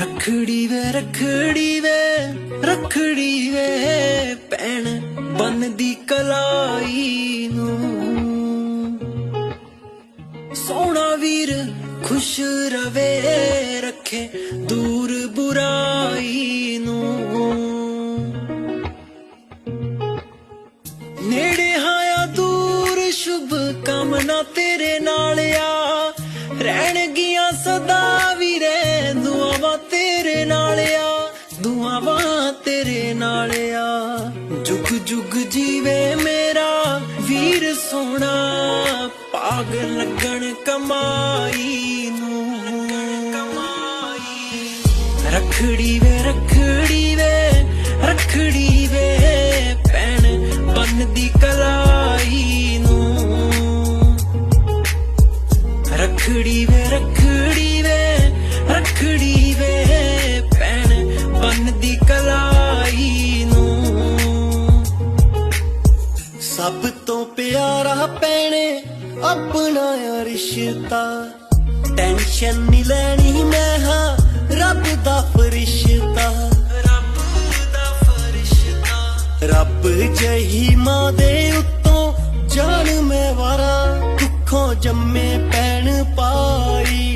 ਰਖੜੀ ਵੇ ਰਖੜੀ ਵੇ ਰਖੜੀ ਵੇ ਪੈਣ ਬੰਨਦੀ ਕਲਾਈ ਨੂੰ। ਸੋਹਣਾ ਵੀਰ ਖੁਸ਼ ਰਵੇ, ਰੱਖੇ ਦੂਰ ਬੁਰਾਈ ਨੂੰ। ਨੇੜੇ ਹਾਇਆ ਦੂਰ, ਸ਼ੁਭ ਕਾਮਨਾ ਤੇਰੇ ਨਾਲ ਆ। ਰਹਿਣਗੀਆਂ ਸਦਾ ਤੇਰੇ ਨਾਲ ਆ, ਦੁਆਵਾਂ ਤੇਰੇ ਨਾਲ ਆ। ਜੁਗ ਜੁਗ ਜੀਵੇ ਮੇਰਾ ਵੀਰ ਸੋਹਣਾ ਪਾਗ ਲੱਗਣ ਕਮਾਈ ਨੂੰ। ਰਖੜੀ ਵੇ ਰਖੜੀ ਵੇ ਰਖੜੀ ਵੇ ਪੈਣ ਬੰਨਦੀ ਕਲਾਈ ਨੂੰ। ਰਖੜੀ ਵੇ ਰਖੜੀ ਵੇ ਤੋਂ ਪਿਆਰਾ ਪੈਣੇ ਆਪਣਾ ਆ ਰਿਸ਼ਤਾ ਟੈਨਸ਼ਨ ਨਹੀਂ ਲੈਣੀ ਮੈਂ, ਹਾਂ, ਰੱਬ ਦਾ ਫਰਿਸ਼ਤਾ। ਰੱਬ ਦਾ ਫਰਿਸ਼ਤਾ ਰੱਬ ਜਹੀ ਮਾਂ ਦੇ ਉੱਤੋਂ ਜਾਨ ਮੈਂ ਵਾਰਾ ਦੁੱਖੋਂ ਜੰਮੇ ਪੈਣ ਪਾਈ।